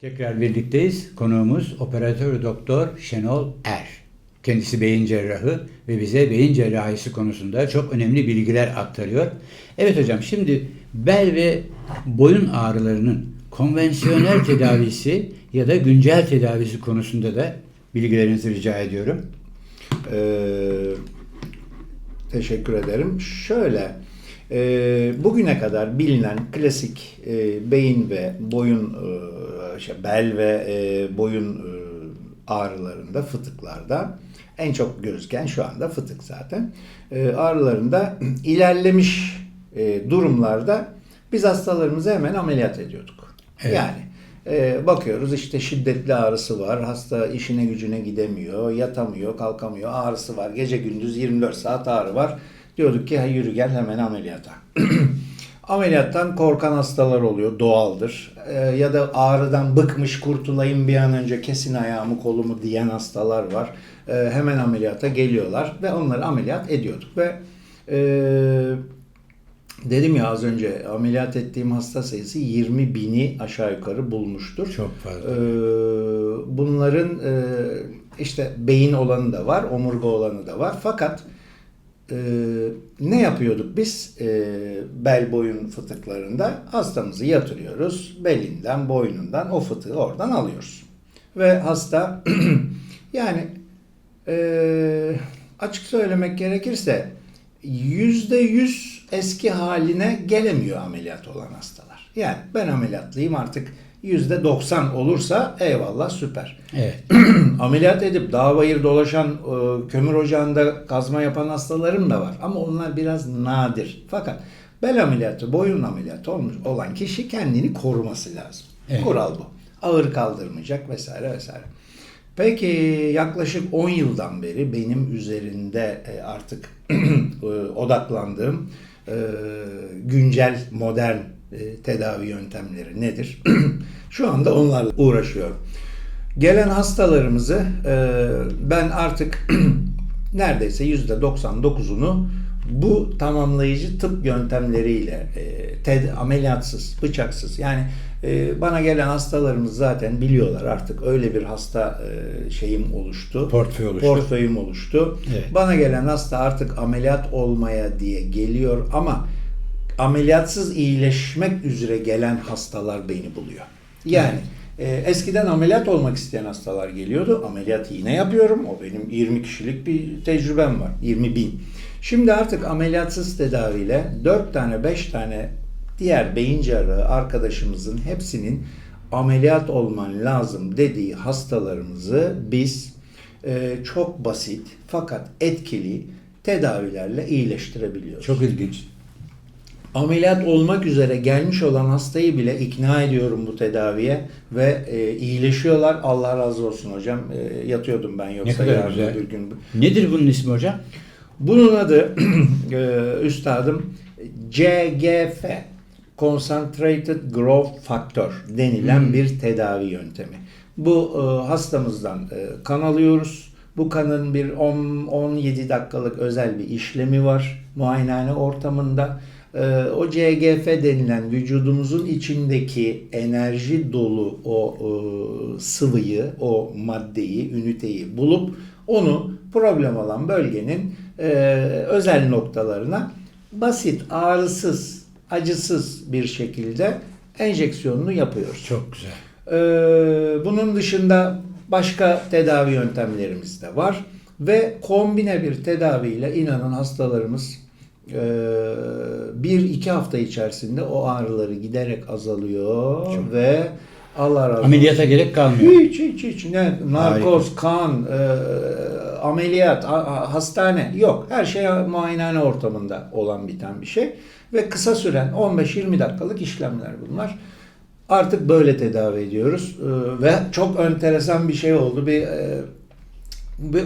Tekrar birlikteyiz. Konuğumuz operatör doktor Şenol Er. Kendisi beyin cerrahı ve bize beyin cerrahisi konusunda çok önemli bilgiler aktarıyor. Evet hocam şimdi bel ve boyun ağrılarının konvansiyonel tedavisi ya da güncel tedavisi konusunda da bilgilerinizi rica ediyorum. Ee, teşekkür ederim. Şöyle, e, bugüne kadar bilinen klasik e, beyin ve boyun, e, şey, bel ve e, boyun e, ağrılarında, fıtıklarda en çok gözüken şu anda fıtık zaten. E, ağrılarında ilerlemiş e, durumlarda biz hastalarımızı hemen ameliyat ediyorduk. Evet. Yani e, bakıyoruz işte şiddetli ağrısı var. Hasta işine gücüne gidemiyor, yatamıyor, kalkamıyor. Ağrısı var. Gece gündüz 24 saat ağrı var. Diyorduk ki "Ha, yürü gel hemen ameliyata. Ameliyattan korkan hastalar oluyor. Doğaldır. E, ya da ağrıdan bıkmış kurtulayım bir an önce kesin ayağımı kolumu diyen hastalar var. E, hemen ameliyata geliyorlar ve onları ameliyat ediyorduk ve e, Dedim ya az önce ameliyat ettiğim hasta sayısı 20 bini aşağı yukarı bulmuştur. Çok fazla. Ee, bunların e, işte beyin olanı da var, omurga olanı da var. Fakat e, ne yapıyorduk biz e, bel boyun fıtıklarında? Hastamızı yatırıyoruz, belinden, boynundan o fıtığı oradan alıyoruz. Ve hasta yani e, açık söylemek gerekirse yüzde yüz eski haline gelemiyor ameliyat olan hastalar. Yani ben ameliyatlıyım artık yüzde doksan olursa eyvallah süper. Evet. ameliyat edip dağ bayır dolaşan e, kömür ocağında kazma yapan hastalarım da var. Ama onlar biraz nadir. Fakat bel ameliyatı, boyun ameliyatı olmuş olan kişi kendini koruması lazım. Evet. Kural bu. Ağır kaldırmayacak vesaire vesaire. Peki yaklaşık 10 yıldan beri benim üzerinde e, artık e, odaklandığım güncel modern tedavi yöntemleri nedir? Şu anda onlarla uğraşıyorum. Gelen hastalarımızı e, ben artık neredeyse %99'unu bu tamamlayıcı tıp yöntemleriyle e, ted ameliyatsız, bıçaksız yani e, bana gelen hastalarımız zaten biliyorlar artık öyle bir hasta e, şeyim oluştu. Portföy oluştu. Portföyüm oluştu. Evet. Bana gelen hasta artık ameliyat olmaya diye geliyor ama ameliyatsız iyileşmek üzere gelen hastalar beni buluyor. Yani e, eskiden ameliyat olmak isteyen hastalar geliyordu. Ameliyat yine yapıyorum. O benim 20 kişilik bir tecrübem var. 20 bin. Şimdi artık ameliyatsız tedaviyle 4 tane 5 tane diğer beyin cerrahı arkadaşımızın hepsinin ameliyat olman lazım dediği hastalarımızı biz e, çok basit fakat etkili tedavilerle iyileştirebiliyoruz. Çok ilginç. Ameliyat olmak üzere gelmiş olan hastayı bile ikna ediyorum bu tedaviye ve e, iyileşiyorlar. Allah razı olsun hocam. E, yatıyordum ben Ne yoksa kadar yarın güzel. bir gün. Nedir bunun ismi hocam? Bunun adı e, üstadım CGF Concentrated Growth Factor denilen Hmm. bir tedavi yöntemi. Bu e, hastamızdan e, kan alıyoruz. Bu kanın bir 10-17 dakikalık özel bir işlemi var muayenehane ortamında. E, o CGF denilen vücudumuzun içindeki enerji dolu o e, sıvıyı, o maddeyi, üniteyi bulup onu problem olan bölgenin e, özel noktalarına basit, ağrısız, acısız bir şekilde enjeksiyonunu yapıyoruz. Çok güzel. Ee, bunun dışında başka tedavi yöntemlerimiz de var ve kombine bir tedaviyle inanın hastalarımız bir iki hafta içerisinde o ağrıları giderek azalıyor Çok. ve Allah razı olsun. Ameliyata gerek kalmıyor. Hiç hiç hiç ne narkoz, kan, e, ameliyat, a- hastane yok. Her şey muayenehane ortamında olan biten bir şey ve kısa süren 15-20 dakikalık işlemler bunlar. Artık böyle tedavi ediyoruz E, ve çok enteresan bir şey oldu. Bir e,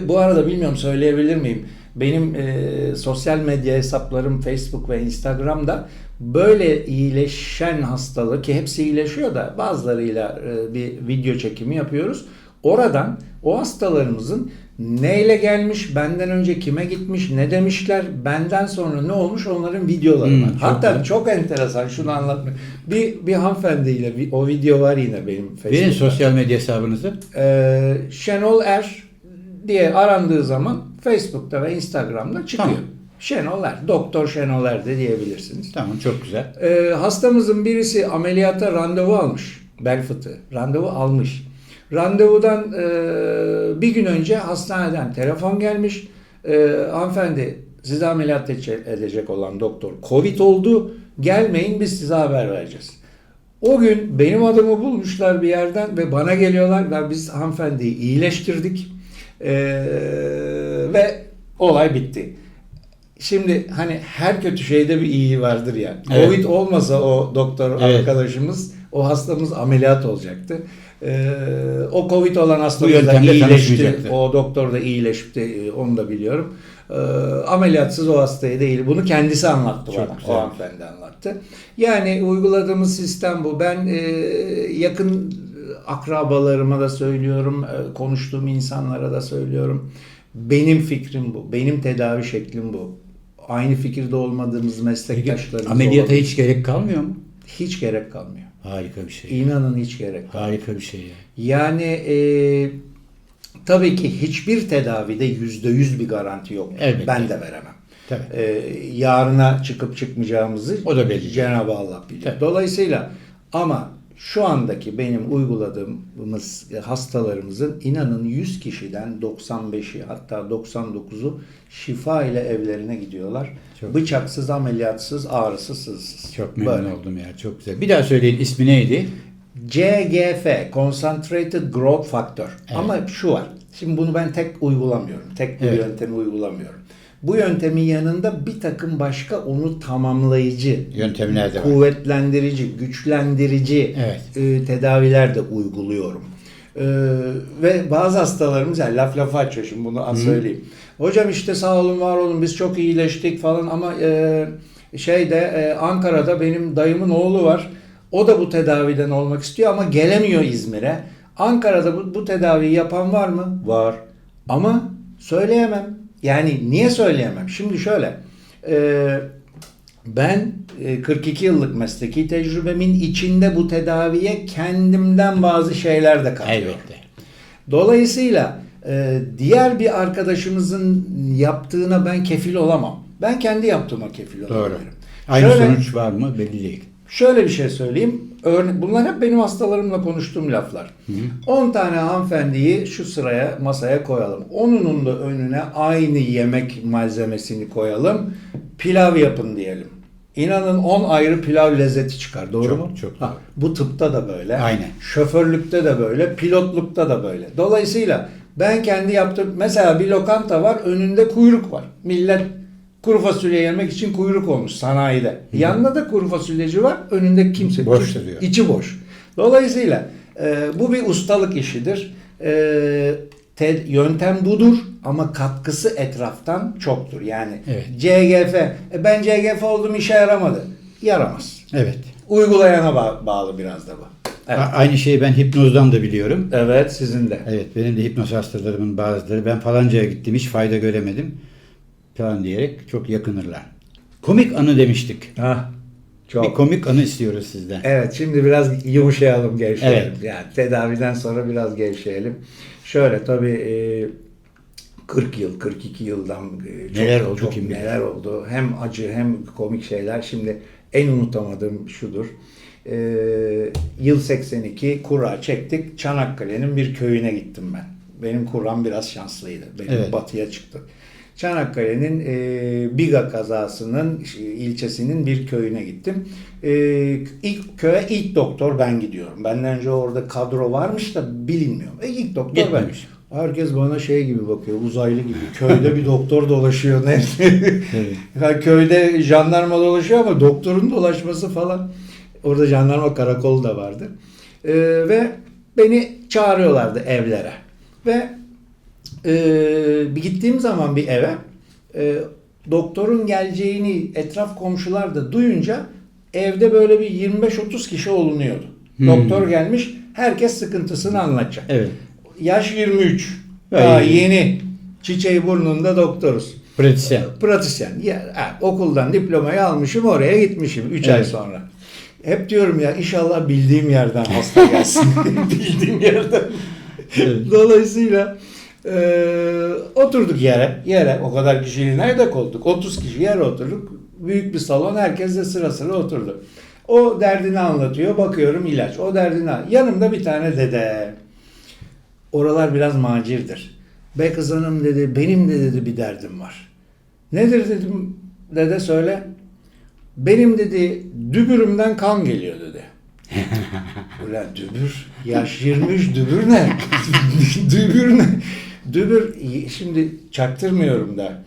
bu arada bilmiyorum söyleyebilir miyim? Benim e, sosyal medya hesaplarım Facebook ve Instagram'da böyle iyileşen hastalığı ki hepsi iyileşiyor da bazılarıyla e, bir video çekimi yapıyoruz. Oradan o hastalarımızın Neyle gelmiş, benden önce kime gitmiş, ne demişler, benden sonra ne olmuş onların videoları Hmm, çok Hatta güzel. çok enteresan şunu anlatmak. Bir, bir hanımefendiyle bir- o video var yine benim Verin Facebook'ta. sosyal medya hesabınızı. Ee, Şenol Er diye arandığı zaman Facebook'ta ve Instagram'da çıkıyor. Tamam. Şenol Er, Doktor Şenol Er de diyebilirsiniz. Tamam çok güzel. Ee, hastamızın birisi ameliyata randevu almış. Bel fıtığı. Randevu almış. Randevudan e, bir gün önce hastaneden telefon gelmiş. E, hanımefendi size ameliyat edecek, olan doktor Covid oldu. Gelmeyin biz size haber vereceğiz. O gün benim adımı bulmuşlar bir yerden ve bana geliyorlar ve biz hanımefendiyi iyileştirdik. E, ve olay bitti. Şimdi hani her kötü şeyde bir iyi vardır ya. Evet. Covid olmasa o doktor Evet. arkadaşımız, o hastamız ameliyat olacaktı. Ee, o Covid olan hastamız da iyileşti. O doktor da iyileşti. e, Onu da biliyorum. Ee, ameliyatsız o hastayı değil. Bunu kendisi anlattı Çok bana. güzel. O hanımefendi anlattı. Yani uyguladığımız sistem bu. Ben e, yakın akrabalarıma da söylüyorum. e, konuştuğum insanlara da söylüyorum. Benim fikrim bu. Benim tedavi şeklim bu. Aynı fikirde olmadığımız meslektaşlarımız Ameliyata olabilir. hiç gerek kalmıyor mu? hiç gerek kalmıyor. Harika bir şey. İnanın hiç gerek kalmıyor. Harika bir şey ya. Yani e, tabii ki hiçbir tedavide yüzde yüz bir garanti yok. Elbette. Ben de veremem. Tabii. E, yarına çıkıp çıkmayacağımızı O da belli. Cenab-ı Allah biliyor. Tabii. Dolayısıyla ama şu andaki benim uyguladığımız hastalarımızın inanın 100 kişiden 95'i hatta 99'u şifa ile evlerine gidiyorlar. Çok- Bıçaksız, ameliyatsız, ağrısız, sızsız. Çok memnun Böyle. oldum ya. Çok güzel. Bir daha söyleyin ismi neydi? CGF, Concentrated Growth Factor. Evet. Ama şu var. Şimdi bunu ben tek uygulamıyorum. Tek bu Evet. yöntemi uygulamıyorum. Bu yöntemin yanında bir takım başka onu tamamlayıcı, Yöntemler de var. kuvvetlendirici, güçlendirici Evet. e, tedaviler de uyguluyorum. E, ve bazı hastalarımız yani laf lafa açıyor şimdi bunu az söyleyeyim. Hocam işte sağ olun var olun biz çok iyileştik falan ama e, şeyde e, Ankara'da benim dayımın oğlu var. O da bu tedaviden olmak istiyor ama gelemiyor İzmir'e. Ankara'da bu, bu tedaviyi yapan var mı? Var. Ama söyleyemem. Yani niye söyleyemem? Şimdi şöyle. E, ben e, 42 yıllık mesleki tecrübemin içinde bu tedaviye kendimden bazı şeyler de katıyorum. Elbette. Dolayısıyla e, diğer bir arkadaşımızın yaptığına ben kefil olamam. Ben kendi yaptığıma kefil Doğru. olabilirim. Aynı Şöyle- sonuç var mı belli değil. Şöyle bir şey söyleyeyim. Örne bunlar hep benim hastalarımla konuştuğum laflar. 10 tane hanımefendiyi şu sıraya masaya koyalım. Onunun da önüne aynı yemek malzemesini koyalım. Pilav yapın diyelim. İnanın 10 ayrı pilav lezzeti çıkar. Doğru Çok, mu? çok Ha, bu tıpta da böyle. Aynen. Şoförlükte de böyle. Pilotlukta da böyle. Dolayısıyla ben kendi yaptığım mesela bir lokanta var önünde kuyruk var. Millet kuru fasulye yemek için kuyruk olmuş sanayide. Yanında da kuru fasulyeci var. Önünde kimse Boş duruyor. içi boş. Dolayısıyla e, bu bir ustalık işidir. E, te- yöntem budur ama katkısı etraftan çoktur. Yani Evet. CGF, e, ben CGF oldum işe yaramadı. Yaramaz. Evet. Uygulayana ba- bağlı biraz da bu. Evet. A- Aynı şeyi ben hipnozdan da biliyorum. Evet sizin de. Evet benim de hipnoz hastalarımın bazıları ben falancaya gittim hiç fayda göremedim falan diyerek çok yakınırlar. Komik anı demiştik. Ha, çok. Bir komik anı istiyoruz sizden. Evet şimdi biraz yumuşayalım gevşeyelim. Evet. Yani tedaviden sonra biraz gevşeyelim. Şöyle tabii e, 40 yıl 42 yıldan e, çok, Neler oldu çok kim bilir. neler oldu. Hem acı hem komik şeyler. Şimdi en unutamadığım şudur. E, yıl 82 kura çektik. Çanakkale'nin bir köyüne gittim ben. Benim kuram biraz şanslıydı. Benim Evet. batıya çıktı. Çanakkale'nin e, Biga kazasının ilçesinin bir köyüne gittim. E, ilk köye ilk doktor ben gidiyorum. Benden önce orada kadro varmış da bilinmiyor. E, ilk doktor Gitmemiş. ben. Herkes bana şey gibi bakıyor, uzaylı gibi. Köyde bir doktor dolaşıyor. Ne? Ya köyde jandarma dolaşıyor ama doktorun dolaşması falan. Orada jandarma karakolu da vardı. E, ve beni çağırıyorlardı evlere. Ve ee, bir gittiğim zaman bir eve e, doktorun geleceğini etraf komşular da duyunca evde böyle bir 25-30 kişi olunuyordu. Hmm. Doktor gelmiş herkes sıkıntısını anlatacak. Evet. Yaş 23. Vay. Daha yeni Çiçeği burnunda doktoruz. Pratisyen. Pratisyen. Ya, ha, okuldan diplomayı almışım oraya gitmişim 3 ay Evet. sonra. Hep diyorum ya inşallah bildiğim yerden hasta gelsin. bildiğim yerden. Evet. Dolayısıyla e, oturduk yere. Yere o kadar kişiyi nerede koyduk? 30 kişi yere oturduk. Büyük bir salon herkes de sıra sıra oturdu. O derdini anlatıyor. Bakıyorum ilaç. O derdini an- Yanımda bir tane dede. Oralar biraz macirdir. Be kız hanım dedi. Benim de dedi bir derdim var. Nedir dedim. Dede söyle. Benim dedi dübürümden kan geliyor dedi. Ulan dübür. Yaş 23 dübür ne? dübür ne? Dübür şimdi çaktırmıyorum da.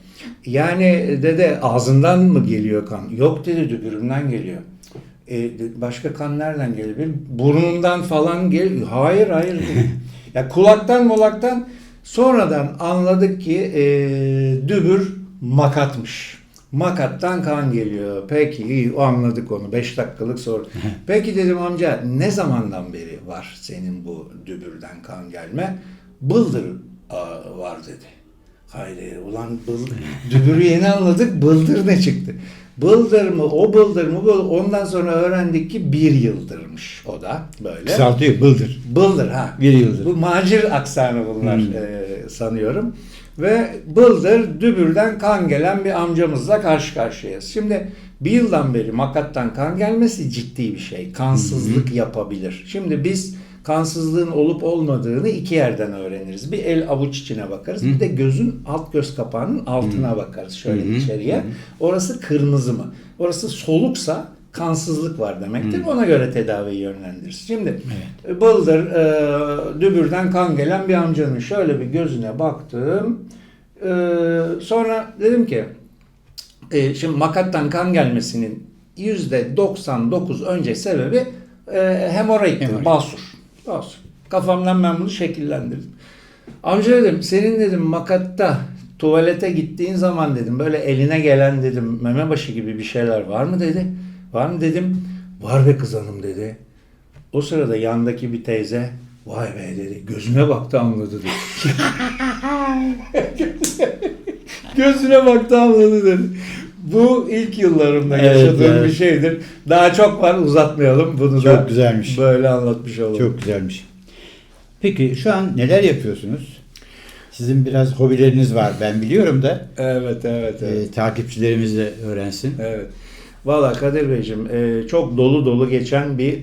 Yani dede ağzından mı geliyor kan? Yok dedi dübürümden geliyor. E, başka kan nereden geliyor? Burnundan falan geliyor. Hayır hayır. ya kulaktan molaktan sonradan anladık ki e, dübür makatmış. Makattan kan geliyor. Peki iyi anladık onu. 5 dakikalık soru. Peki dedim amca ne zamandan beri var senin bu dübürden kan gelme? Bıldır var dedi. Haydi ulan bıl, dübürü yeni anladık bıldır ne çıktı? Bıldır mı o bıldır mı bu ondan sonra öğrendik ki bir yıldırmış o da böyle. Kısaltıyor. Bıldır. Bıldır ha. Bir yıldır. Bu macir aksanı bunlar Hmm. e, sanıyorum. Ve bıldır dübürden kan gelen bir amcamızla karşı karşıyayız. Şimdi bir yıldan beri makattan kan gelmesi ciddi bir şey. Kansızlık yapabilir. Şimdi biz kansızlığın olup olmadığını iki yerden öğreniriz. Bir el avuç içine bakarız. Bir de gözün alt göz kapağının altına bakarız şöyle Hı hı. içeriye. Hı hı. Orası kırmızı mı? Orası soluksa kansızlık var demektir. Ona göre tedaviyi yönlendiririz. Şimdi e, bıldır, e, dübürden kan gelen bir amcanın şöyle bir gözüne baktım. E, sonra dedim ki e, şimdi makattan kan gelmesinin yüzde 99 önce sebebi e, Hemoroid. basur. Basur. Kafamdan ben bunu şekillendirdim. Amca dedim senin dedim makatta tuvalete gittiğin zaman dedim böyle eline gelen dedim meme başı gibi bir şeyler var mı dedi. Var mı dedim. Var be kız hanım dedi. O sırada yandaki bir teyze vay be dedi. Gözüme baktı anladı dedi. Gözüne baktı anladı dedi. Bu ilk yıllarımda Evet, yaşadığım evet. bir şeydir. Daha çok var uzatmayalım. Bunu da Çok güzelmiş. böyle anlatmış olalım. Çok güzelmiş. Peki şu an neler yapıyorsunuz? Sizin biraz hobileriniz var ben biliyorum da Evet evet evet. e, takipçilerimiz de öğrensin. Evet. Valla Kadir Beyciğim e, çok dolu dolu geçen bir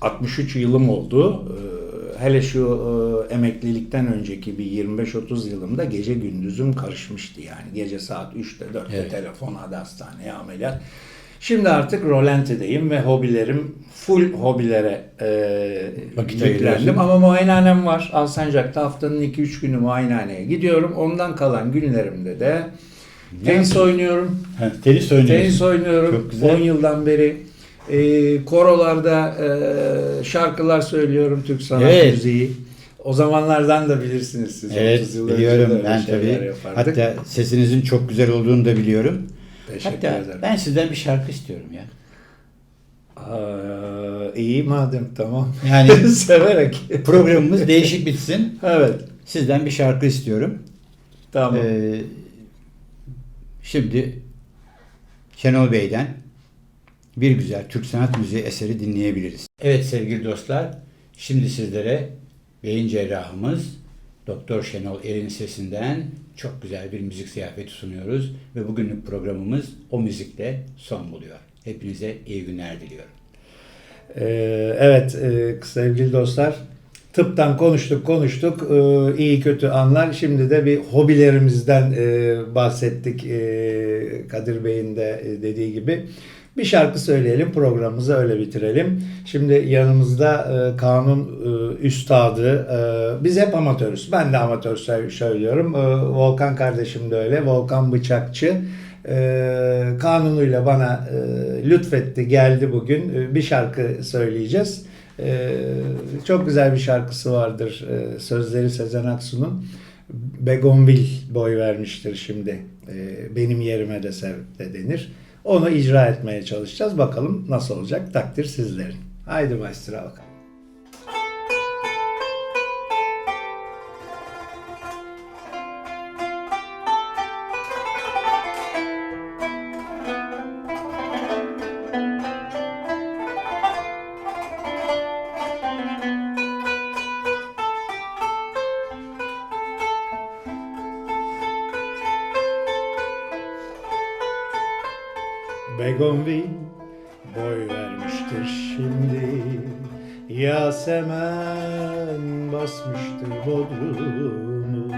63 yılım oldu. E, hele şu e, emeklilikten önceki bir 25-30 yılımda gece gündüzüm karışmıştı yani. Gece saat 3'te 4'te Evet. telefon hadi hastaneye ameliyat. Şimdi artık rolantideyim ve hobilerim full hobilere e, yüklendim. Ama muayenehanem var. Alsancak'ta haftanın 2-3 günü muayenehaneye gidiyorum. Ondan kalan günlerimde de Ne tenis oynuyorum. Ha, tenis. Tenis oynuyorum. Çok güzel. 10 yıldan beri. E, korolarda e, şarkılar söylüyorum Türk sanat Evet. müziği. O zamanlardan da bilirsiniz siz. 30 Evet biliyorum ben tabii. yapardık. Hatta sesinizin çok güzel olduğunu da biliyorum. Teşekkür Hatta ederim. ben sizden bir şarkı istiyorum ya. Aa, iyi madem tamam. Yani severek. programımız değişik bitsin. evet. Sizden bir şarkı istiyorum. Tamam. Ee, şimdi Şenol Bey'den bir güzel Türk sanat müziği eseri dinleyebiliriz. Evet sevgili dostlar, şimdi sizlere beyin cerrahımız Doktor Şenol Er'in sesinden çok güzel bir müzik ziyafeti sunuyoruz ve bugünlük programımız o müzikle son buluyor. Hepinize iyi günler diliyorum. Ee, evet e, sevgili dostlar tıptan konuştuk konuştuk Ee, iyi kötü anlar şimdi de bir hobilerimizden e, bahsettik Ee, Kadir Bey'in de e, dediği gibi bir şarkı söyleyelim programımızı öyle bitirelim. Şimdi yanımızda e, kanun e, üstadı e, biz hep amatörüz ben de amatör sö- söylüyorum Ee, Volkan kardeşim de öyle Volkan Bıçakçı e, kanunuyla bana e, lütfetti geldi bugün E, bir şarkı söyleyeceğiz. E, çok güzel bir şarkısı vardır e, sözleri Sezen Aksu'nun. Begonvil boy vermiştir şimdi. E, benim yerime de sev de denir. Onu icra etmeye çalışacağız. Bakalım nasıl olacak takdir sizlerin. Haydi maestro bakalım. Yasemen basmıştır bodrumu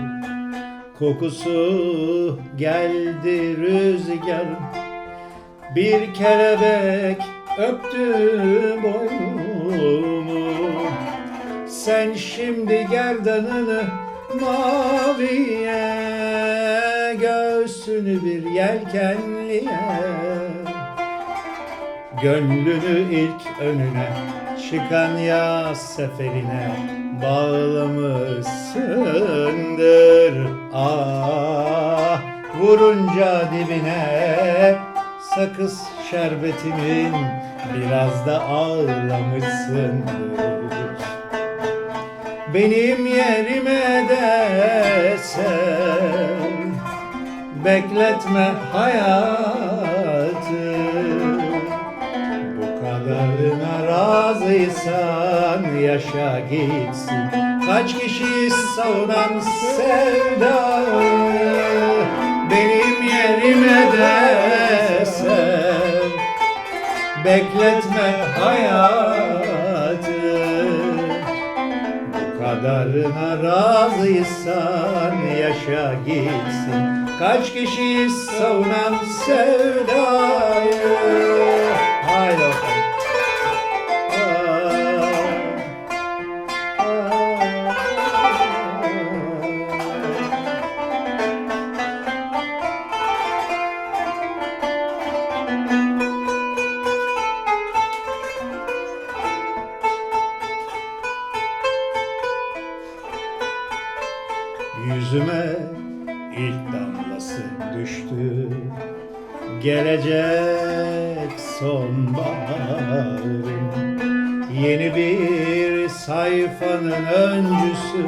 Kokusu geldi rüzgar Bir kelebek öptü boynumu Sen şimdi gerdanını maviye Göğsünü bir yelkenliye Gönlünü ilk önüne çıkan yaz seferine bağlamışsındır. Ah vurunca dibine sakız şerbetimin biraz da ağlamışsındır. Benim yerime de sen bekletme hayatı razıysan yaşa gitsin. Kaç kişi savunan sevdayı Benim yerime de sen Bekletme hayatı. Bu kadarına razıysan yaşa gitsin. Kaç kişi savunan sevdayı? Haydi. Yüzüme ilk damlası düştü. Gelecek sonbaharın Yeni bir sayfanın öncüsü.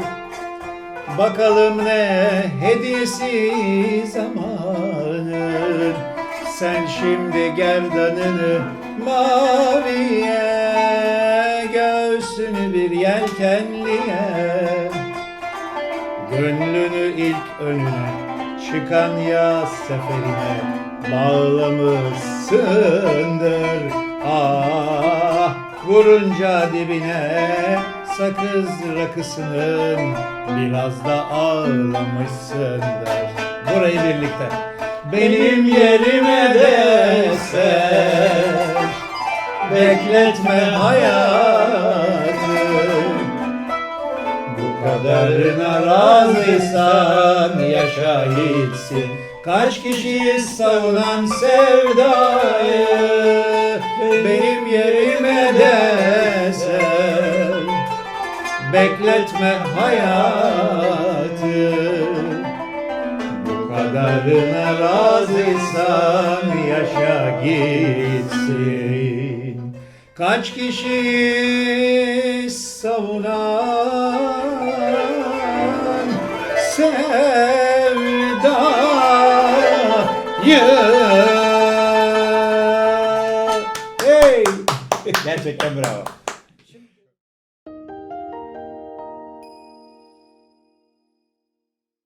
Bakalım ne hediyesi zamanın Sen şimdi gerdanını maviye Göğsünü bir yelkenliye Gönlünü ilk önüne çıkan yaz seferine bağlamışsındır. Ah vurunca dibine sakız rakısının biraz da ağlamışsındır. Burayı birlikte. Benim yerime de sen bekletme hayatı. Kadarına razıysan yaşa gitsin. Kaç kişiyi savunan sevdayı? Benim yerime de sen Bekletme hayatı. Bu kadarına razıysan yaşa gitsin Kaç kişi savunan sevdayı Hey! Gerçekten bravo.